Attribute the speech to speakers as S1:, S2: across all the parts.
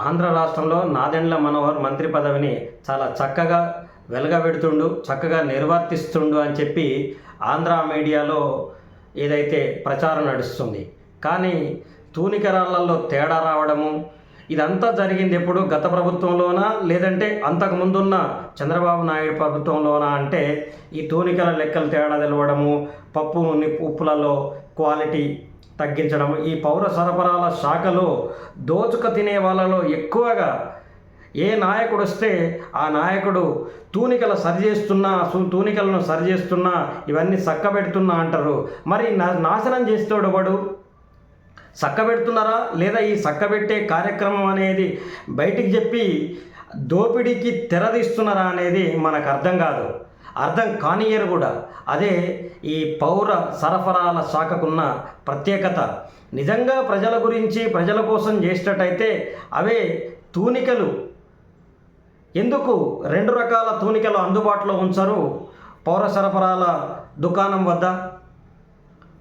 S1: ఆంధ్ర రాష్ట్రంలో నాదెండ్ల మనోహర్ మంత్రి పదవిని చాలా చక్కగా వెలగబెడుతుండు చక్కగా నిర్వర్తిస్తుండు అని చెప్పి ఆంధ్ర మీడియాలో ఏదైతే ప్రచారం నడుస్తుంది. కానీ తూనికరాళ్ళలో తేడా రావడము ఇదంతా జరిగింది ఎప్పుడు గత ప్రభుత్వంలోనా లేదంటే అంతకు ముందున్న చంద్రబాబు నాయుడు ప్రభుత్వంలోనా అంటే ఈ తూనికల లెక్కలు తేడా తెలవడము పప్పు ని- ఉప్పులలో క్వాలిటీ తగ్గించడం. ఈ పౌర సరఫరాల శాఖలో దోచుక తినే వాళ్ళలో ఎక్కువగా ఏ నాయకుడు వస్తే ఆ నాయకుడు తూనికల సరిచేస్తున్నా సు- తూనికలను సరిచేస్తున్నా ఇవన్నీ చక్కబెడుతున్నా అంటారు. మరి నా- నాశనం చేస్తాడు వాడు చక్కబెడుతున్నారా? లేదా ఈ చక్కబెట్టే కార్యక్రమం అనేది బయటికి చెప్పి దోపిడీకి తెరదీస్తున్నారా అనేది మనకు అర్థం కాదు. అర్థం కానియరు కూడా. అదే ఈ పౌర సరఫరాల శాఖకున్న ప్రత్యేకత. నిజంగా ప్రజల గురించి ప్రజల కోసం చేసేటట్టయితే అవే తూనికలు. ఎందుకు రెండు రకాల తూనికలు అందుబాటులో ఉంచరు? పౌర సరఫరాల దుకాణం వద్ద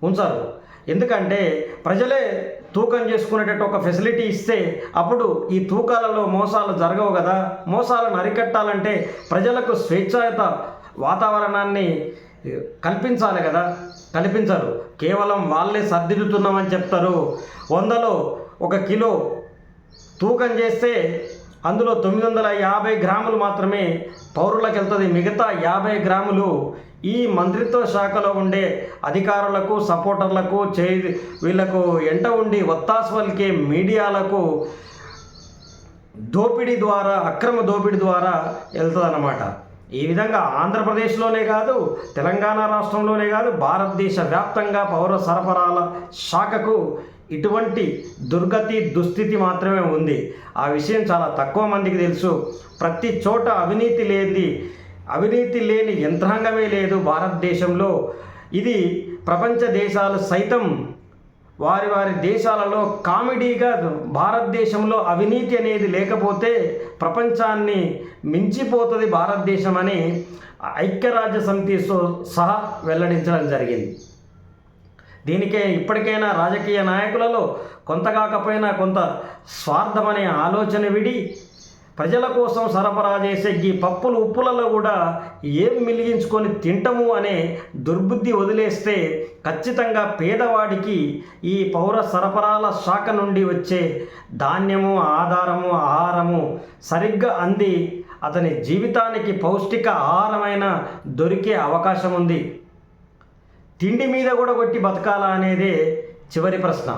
S1: ఉంచరు. ఎందుకంటే ప్రజలే తూకం చేసుకునేటట్టు ఒక ఫెసిలిటీ ఇస్తే అప్పుడు ఈ తూకాలలో మోసాలు జరగవు కదా. మోసాలను అరికట్టాలంటే ప్రజలకు స్వేచ్ఛాయుత వాతావరణాన్ని కల్పించాలి కదా కల్పించరు. కేవలం వాళ్ళే సర్దిద్దుతున్నామని చెప్తారు. వందలో ఒక కిలో తూకం చేస్తే అందులో తొమ్మిది వందల యాభై గ్రాములు మాత్రమే పౌరులకు వెళ్తుంది. మిగతా యాభై గ్రాములు ఈ మంత్రిత్వ శాఖలో ఉండే అధికారులకు సపోర్టర్లకు చే వీళ్ళకు ఎంట ఉండి ఒత్తాసు పలికే మీడియాలకు దోపిడీ ద్వారా అక్రమ దోపిడీ ద్వారా వెళ్తుందన్నమాట. ఈ విధంగా ఆంధ్రప్రదేశ్లోనే కాదు తెలంగాణ రాష్ట్రంలోనే కాదు భారతదేశ వ్యాప్తంగా పౌర సరఫరాల శాఖకు ఇటువంటి దుర్గతి దుస్థితి మాత్రమే ఉంది. ఆ విషయం చాలా తక్కువ మందికి తెలుసు. ప్రతి చోట అవినీతి లేనిది అవినీతి లేని యంత్రాంగమే లేదు భారతదేశంలో. ఇది ప్రపంచ దేశాలు సైతం వారి వారి దేశాలలో కామెడీగా భారతదేశంలో అవినీతి అనేది లేకపోతే ప్రపంచాన్ని మించిపోతుంది భారతదేశం అని ఐక్యరాజ్య సమితితో సహా వెల్లడించడం జరిగింది. దీనికే ఇప్పటికైనా రాజకీయ నాయకులలో కొంత కాకపోయినా కొంత స్వార్థమనే ఆలోచన విడి ప్రజల కోసం సరఫరా చేసే ఈ పప్పులు ఉప్పులలో కూడా ఏం మిలిగించుకొని తింటము అనే దుర్బుద్ధి వదిలేస్తే ఖచ్చితంగా పేదవాడికి ఈ పౌర సరఫరాల శాఖ నుండి వచ్చే ధాన్యము ఆధారము ఆహారము సరిగ్గా అంది. అతని జీవితానికి పౌష్టిక ఆహారమైన దొరికే అవకాశం ఉంది. తిండి మీద కూడా కొట్టి బతకాలా అనేదే చివరి ప్రశ్న.